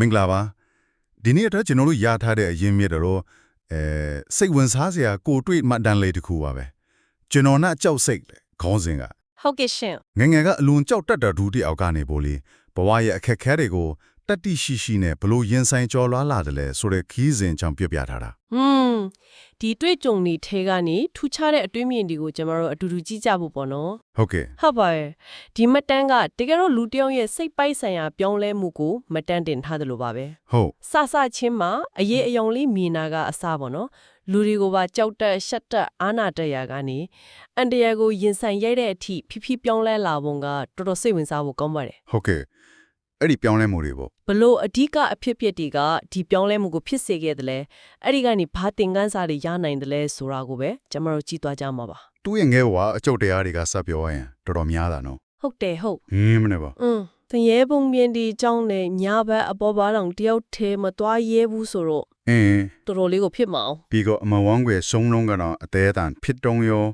မင်္ဂလာပါဒီနေ့အတွက်ကျွန်တော်တို့ရထားတဲ့အရင်းမြစ်တော့အဲစိတ်ဝင်စားစရာကိုတွေ့မှတ်တမ်းလေးတစ်ခုပါပဲကျွန်တော်နဲ့ကြောက်စိတ်လေခေါင်းစဉ်ကဟုတ်ကဲ့ရှင်ငယ်ငယ်ကအလွန်ကြောက်တတ်တဲ့ဒူးတစ်ယောက်ကနေပို့လေဘဝရဲ့အခက်အခဲတွေကို တတ်တိရှိရှိနဲ့ဘလို့ရင်ဆိုင်ကြော်လွားလာတယ်လဲဆိုတဲ့ခီးစဉ်ကြောင့်ပြပြထားတာဟွန်းဒီတွေ့ကြုံနေထဲကနေထူးခြားတဲ့အတွေးမြင်တွေကိုကျွန်တော်တို့အတူတူကြည့်ကြဖို့ပေါ့နော်ဟုတ်ကဲ့ဟုတ်ပါရဲ့ဒီမတ်တန်းကတကယ်တော့လူတစ်ယောက်ရဲ့စိတ်ပိုက်ဆိုင်ရာပြောင်းလဲမှုကိုမတ်တန်းတင်ထားတယ်လို့ပါပဲဟုတ်စစချင်းမှာအရေးအယောင်လေးမြင်တာကအစပေါ့နော်လူတွေကိုပါကြောက်တက်ရှက်တက်အာနာတက်ရာကနေအန်တရာကိုရင်ဆိုင်ရိုက်တဲ့အထိဖိဖိပြောင်းလဲလာပုံကတော်တော်စိတ်ဝင်စားဖို့ကောင်းပါတယ်ဟုတ်ကဲ့ အဲ့ဒီပြောင်းလဲမှုတွေပေါ့ဘလို့အဓိကအဖြစ်ဖြစ်တွေကဒီပြောင်းလဲမှုကိုဖြစ်စေခဲ့တယ်လဲအဲ့ဒီကနေဘာသင်ခန်းစာတွေရနိုင်တယ်လဲဆိုတာကိုပဲကျွန်တော်တို့ကြည့်သွားကြမှာပါသူ့ရဲ့ငဲဘဝအကျုပ်တရားတွေကစပြောရရင်တော်တော်များတာနော်ဟုတ်တယ်ဟုတ်ဟင်းမနေပါอืมတရေပုံမြင်ဒီအကြောင်းနဲ့ညာဘက်အပေါ်ဘာတောင်တယောက်ထဲမသွားရဲဘူးဆိုတော့အင်းတော်တော်လေးကိုဖြစ်မအောင်ပြီးတော့အမဝန်းကွယ်ဆုံးလုံးကတော့အသေးအတန်ဖြစ်တုံးရော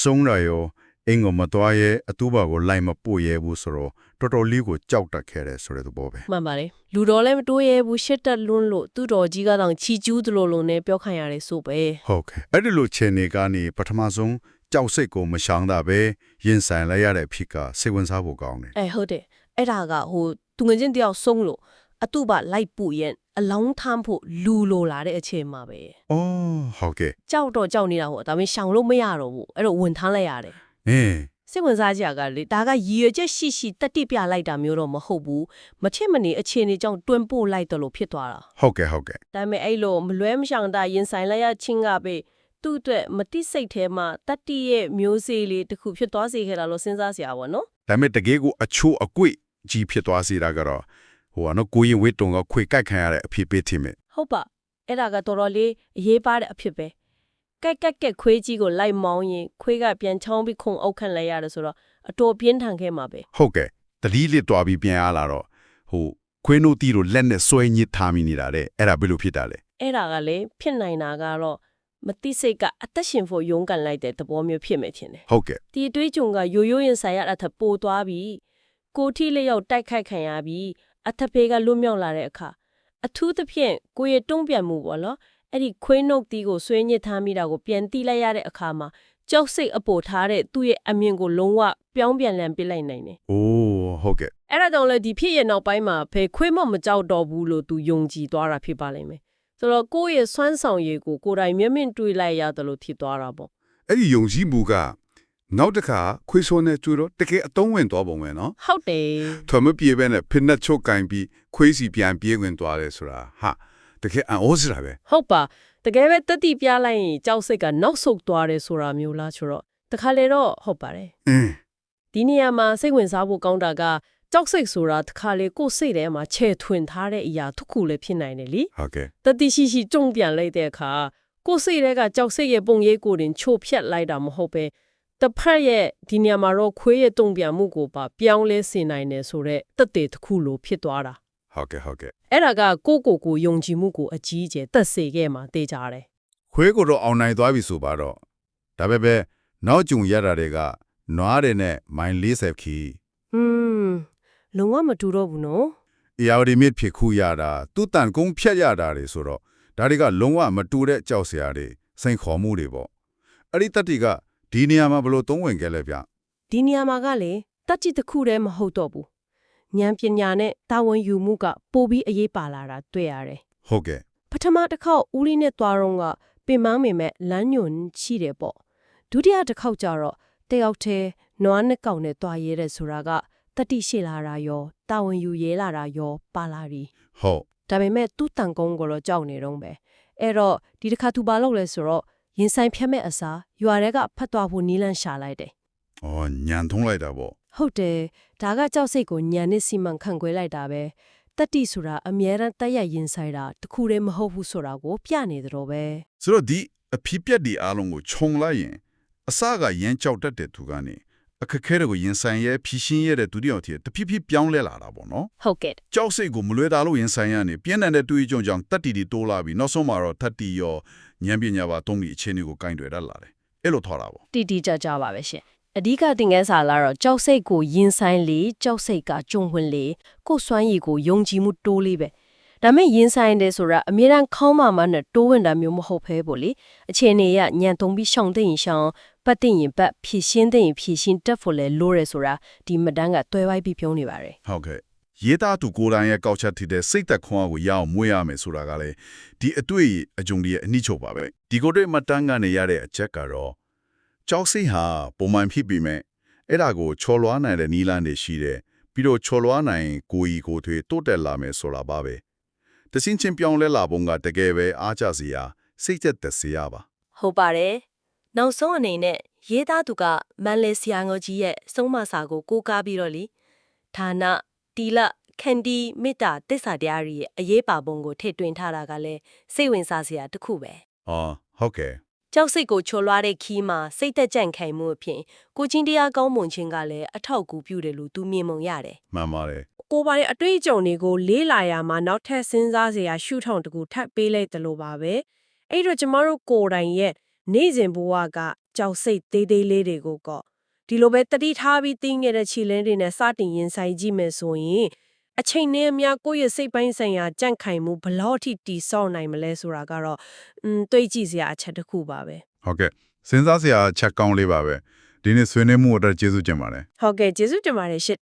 ဆုံးရရော အင်ကိုမတော်ရဲအတူပါကိုလိုက်မပို့ရဲဘူးဆိုတော့တော်တော်လေးကိုကြောက်တတ်ခဲ့တယ်ဆိုတဲ့သဘောပဲမှန်ပါတယ်လူတော်လည်းမတိုးရဲဘူးရှစ်တက်လွန်းလို့သူ့တော်ကြီးကတောင်ချီကျူးသလိုလိုနဲ့ပြောခံရတယ်ဆိုပဲဟုတ်ကဲ့အဲ့ဒီလိုခြေနေကနေပထမဆုံးကြောက်စိတ်ကိုမရှောင်တာပဲရင်ဆိုင်လိုက်ရတဲ့အဖြစ်ကစိတ်ဝင်စားဖို့ကောင်းတယ်အဲဟုတ်တယ်အဲ့ဒါကဟိုသူငယ်ချင်းတယောက်ဆုံးလို့အတူပါလိုက်ပူရင်အလောင်းထမ်းဖို့လူလိုလာတဲ့အချိန်မှာပဲ။အော်ဟုတ်ကဲ့ကြောက်တော့ကြောက်နေတာဟိုဒါပေမဲ့ရှောင်လို့မရတော့ဘူးအဲ့တော့ဝင်ထမ်းလိုက်ရတယ်။ အင်းစိတ်ဝင်စားကြကလေဒါကရည်ရွယ်ချက်ရှိရှိတက်တိပြလိုက်တာမျိုးတော့မဟုတ်ဘူးမချစ်မနေအခြေအနေကြောင့်တွန်းပို့လိုက်တယ်လို့ဖြစ်သွားတာဟုတ်ကဲ့ဟုတ်ကဲ့ဒါပေမဲ့အဲ့လိုမလွဲမရှောင်တာရင်ဆိုင်လိုက်ရချင်းကပဲသူ့အတွက်မတိစိတ်ထဲမှာတတ္တိရဲ့မျိုးစေ့လေးတစ်ခုဖြစ်သွားစေခဲ့တာလို့စဉ်းစားစရာပေါ့နော်။ဒါပေမဲ့တကယ်ကိုအချိုးအကွေ့ကြီးဖြစ်သွားစေတာကတော့ဟိုကနော်ကိုရင်ဝိတုံကခွေကြိုက်ခံရတဲ့အဖြစ်ပေးတင်မယ်ဟုတ်ပါအဲ့ဒါကတော်တော်လေးအရေးပါတဲ့အဖြစ်ပဲ ကက်ကက်ကက်ခွေးကြီးကိုလိုက်မောင်းရင်ခွေးကပြန်ချောင်းပြီးခုန်အုပ်ခန့်လိုက်ရတယ်ဆိုတော့အတော်ပြင်းထန်ခဲ့မှာပဲ။ဟုတ်ကဲ့တတိလစ်သွားပြီးပြန်ရလာတော့ဟိုခွေးနိုးတီတို့လက်နဲ့ဆွဲညစ်ထားမိနေတာတဲ့အဲ့ဒါဘယ်လိုဖြစ်တာလဲအဲ့ဒါကလေဖြစ်နိုင်တာကတော့မတိစိတ်ကအသက်ရှင်ဖို့ရုန်းကန်လိုက်တဲ့သဘောမျိုးဖြစ်မယ်ထင်တယ်။ဟုတ်ကဲ့ဒီအတွေးကြုံကရိုးရိုးရင်ဆိုင်ရတာထပ်ပိုသွားပြီးကိုထီလျောက်တိုက်ခိုက်ခံရပြီးအထဖေးကလွတ်မြောက်လာတဲ့အခါအထူးသဖြင့်ကိုယ့်ရဲ့တုံ့ပြန်မှုပေါ့နော် အဲ့ဒီခွေးနှုတ်တီးကိုဆွေးညစ်ထားမိတာကိုပြန်တီးလိုက်ရတဲ့အခါမှာကြောက်စိတ်အပေါ်ထားတဲ့သူ့ရဲ့အမြင်ကိုလုံးဝပြောင်းပြန်လည်ပစ်လိုက်နိုင်တယ်။အိုးဟုတ်ကဲ့အဲ့ဒါကြောင့်လေဒီဖြစ်ရဲ့နောက်ပိုင်းမှာဖေခွေးမမကြောက်တော့ဘူးလို့သူယုံကြည်သွားတာဖြစ်ပါလိမ့်မယ်ဆိုတော့ကိုယ့်ရဲ့စွမ်းဆောင်ရည်ကိုကိုယ်တိုင်မျက်မြင်တွေ့လိုက်ရတယ်လို့ဖြစ်သွားတာပေါ့အဲ့ဒီယုံကြည်မှုကနောက်တစ်ခါခွေးဆိုးနဲ့ကျွေးတော့တကယ်အတုံးဝင်သွားပုံပဲနော်ဟုတ်တယ်ထွမ်မပြေပဲနဲ့ဖိနက်ချုပ်ကင်ပြီးခွေးစီပြန်ပြေးဝင်သွားတယ်ဆိုတာဟာ တကယ်အံ့ဩစရာပဲဟုတ်ပါတကယ်ပဲတက်တိပြလိုက်ရင်ကြောက်စိတ်ကနောက်ဆုတ်သွားတယ်ဆိုတာမျိုးလားဆိုတော့တခါလေတော့ဟုတ်ပါတယ်အင်းဒီနေရာမှာစိတ်ဝင်စားဖို့ကောင်းတာကကြောက်စိတ်ဆိုတာတခါလေကိုယ်စိတ်ထဲမှာချဲ့ထွင်ထားတဲ့အရာတစ်ခုလည်းဖြစ်နိုင်တယ်လीဟုတ်ကဲ့တတိရှိရှိကြုံပြန်လိုက်တဲ့အခါကိုယ်စိတ်ထဲကကြောက်စိတ်ရဲ့ပုံရိပ်ကိုတင်ချို့ဖြတ်လိုက်တာမဟုတ်ပဲတစ်ဖက်ရဲ့ဒီနေရာမှာတော့ခွေးရဲ့တုံ့ပြန်မှုကိုပါပြောင်းလဲစေနိုင်တယ်ဆိုတော့တက်တဲ့တစ်ခုလိုဖြစ်သွားတာ ဟုတ်ကဲ့ဟုတ်ကဲ့အဲ့ဒါကကိုယ့်ကိုယ်ကိုယုံကြည်မှုကိုအကြီးအကျယ်တက်စေခဲ့မှာတေးကြတယ်ခွေးကိုတော့အောင်နိုင်သွားပြီဆိုပါတော့ဒါပေမဲ့နောက်ကျုံရတာတွေကနွားတွေနဲ့မိုင်40ခီ။อืมလုံးဝမတူတော့ဘူးနော်အရာဝတီမြစ်ဖြစ်ခုရတာသူ့တန်ကုန်းဖြတ်ရတာတွေဆိုတော့ဒါတွေကလုံးဝမတူတဲ့ကြောက်စရာတွေစိန်ခေါ်မှုတွေပေါ့အဲ့ဒီတတိကဒီနေရာမှာဘလို့သုံးဝင်ခဲ့လဲဗျ။ဒီနေရာမှာကလေတက်ကြည့်တစ်ခုတည်းမဟုတ်တော့ဘူး။ ဉာဏ်ပညာနဲ့တာဝန်ယူမှုကပိုပြီးအရေးပါလာတာတွေ့ရတယ်ဟုတ်ကဲ့။ပထမတစ်ခေါက်ဦးလေးနဲ့သွားတော့ကပင်မမေမဲ့လမ်းညွန်ရှိတယ်ပေါ့။ဒုတိယတစ်ခေါက်ကျတော့တယောက်တည်းနွားနှစ်ကောင်နဲ့သွားရဲတဲ့ဆိုတာကတတိရှိလာတာရောတာဝန်ယူရဲလာတာရောပါလာပြီဟုတ်။ဒါပေမဲ့သူ့တန်ကုန်းကိုတော့ကြောက်နေတော့ပဲ။အဲ့တော့ဒီတစ်ခါသူဘာလုပ်လဲဆိုတော့ရင်ဆိုင်ဖြတ်မဲ့အစားရွာထဲကဖတ်သွားဖို့နီးလန်းရှာလိုက်တယ်အော်ညံထုံးလိုက်တာပေါ့ ဟုတ်တယ်ဒါကကြောက်စိတ်ကိုညံနဲ့စီမံခန့်ခွဲလိုက်တာပဲတတိဆိုတာအမြဲတမ်းတက်ရရင်ဆိုင်တာတခုတည်းမဟုတ်ဘူးဆိုတာကိုပြနေတယ်တော့ပဲဆိုတော့ဒီအဖြစ်ပြက်ဒီအားလုံးကိုခြုံလိုက်ရင်အစကရမ်းကြောက်တတ်တဲ့သူကနေအခက်ခဲတွေကိုရင်ဆိုင်ရဲဖြီးရှင်းရဲတဲ့သူတယောက်တည်းတဖြည်းဖြည်းပြောင်းလဲလာတာပေါ့နော်ဟုတ်ကဲ့ကြောက်စိတ်ကိုမလွဲတာလို့ရင်ဆိုင်ရနေပြင်းထန်တဲ့တွေးကြုံကြောင့်တတ်တီတီတိုးလာပြီးနောက်ဆုံးမှာတော့တတ်တီရောဉာဏ်ပညာပါသုံးပြီးအခြေအနေကိုကင်တွယ်တတ်လာတယ်အဲ့လိုထော်တာပေါ့တီတီကြကြပါပဲရှင် အဓိကသင်ခန်းစာလာတော့ကြောက်စိတ်ကိုရင်ဆိုင်လေကြောက်စိတ်ကကြုံဝင်လေကိုယ်စွမ်းရည်ကိုယုံကြည်မှုတိုးလေးပဲဒါမဲ့ရင်ဆိုင်တယ်ဆိုတာအမြဲတမ်းခေါင်းမာမနဲ့တိုးဝင်တာမျိုးမဟုတ်ဘဲပေါ့လေအခြေအနေရညံသုံးပြီးရှောင်တဲ့ရင်ရှောင်ပတ်တဲ့ရင်ပတ်ဖြည့်ရှင်းတဲ့ရင်ဖြည့်ရှင်းတက်ဖို့လဲလိုရဲဆိုတာဒီမတန်းကတွဲဝိုက်ပြီးပြောနေပါတယ်ဟုတ်ကဲ့ရေးသားသူကိုယ်တိုင်ရဲ့ကောက်ချက်ထတဲ့စိတ်သက်ခွန်အားကိုရအောင်မွေးရမယ်ဆိုတာကလည်းဒီအတွေ့အကြုံတွေရဲ့အနှိချုပ်ပါပဲဒီကိုယ်တွေ့မှတ်တမ်းကနေရတဲ့အချက်ကတော့ ကြောက်စိတ်ဟာပုံမှန်ဖြစ်ပြီးမဲ့အဲ့ဒါကိုချော်လွားနိုင်တဲ့နီးလန်းတွေရှိတယ်ပြီးတော့ချော်လွားနိုင်ကိုယ်ဤကိုယ်ထွေတိုးတက်လာမယ်ဆိုတာပါပဲတစင်းချင်းပြောင်းလဲလာပုံကတကယ်ပဲအားကြစရာစိတ်သက်သက်စရာပါဟုတ်ပါတယ်နောက်ဆုံးအနေနဲ့ရေးသားသူကမန်လေးဆရာငိုကြီးရဲ့စုံးမစာကိုကိုးကားပြီးတော့လीဌာနတီလခန္ဒီမေတ္တာတစ္ဆာတရားတွေရဲ့အရေးပါပုံကိုထည့်သွင်းထားတာကလည်းစိတ်ဝင်စားစရာတစ်ခုပဲအော်ဟုတ်ကဲ့ ကြောက်စိတ်ကိုချော်လွှားတဲ့ခီးမှာစိတ်သက်ကြံ့ခိုင်မှုအဖြစ်ကိုချင်းတရားကောင်းမွန်ခြင်းကလည်းအထောက်အကူပြုတယ်လို့သူမြင်မုံရတယ်မှန်ပါတယ်ကိုယ်ပိုင်အတွေ့အကြုံတွေကိုလေးလာရမှာနောက်ထပ်စဉ်းစားစရာရှုထောင့်တစ်ခုထပ်ပေးလိုက်တယ်လို့ပါပဲအဲ့တော့ကျမတို့ကိုယ်တိုင်ရဲ့နေ့စဉ်ဘဝကကြောက်စိတ်သေးသေးလေးတွေကိုကောဒီလိုပဲတတိထားပြီးသိငခဲ့တဲ့ခြေလင်းတွေနဲ့စတင်ရင်ဆိုင်ကြည့်မယ်ဆိုရင် အချိန်နဲ့အများကိုယ့်ရဲ့စိတ်ပိုင်းဆိုင်ရာကြန့်ခိုင်မှုဘယ်လောက်ထိတီဆော့နိုင်မလဲဆိုတာကတော့อืมတွေးကြည့်စရာအချက်တစ်ခုပါပဲဟုတ်ကဲ့စဉ်းစားစရာချက်ကောင်းလေးပါပဲဒီနေ့ဆွေးနွေးမှုအတွက်ကျေးဇူးတင်ပါတယ်ဟုတ်ကဲ့ကျေးဇူးတင်ပါတယ်ရှစ်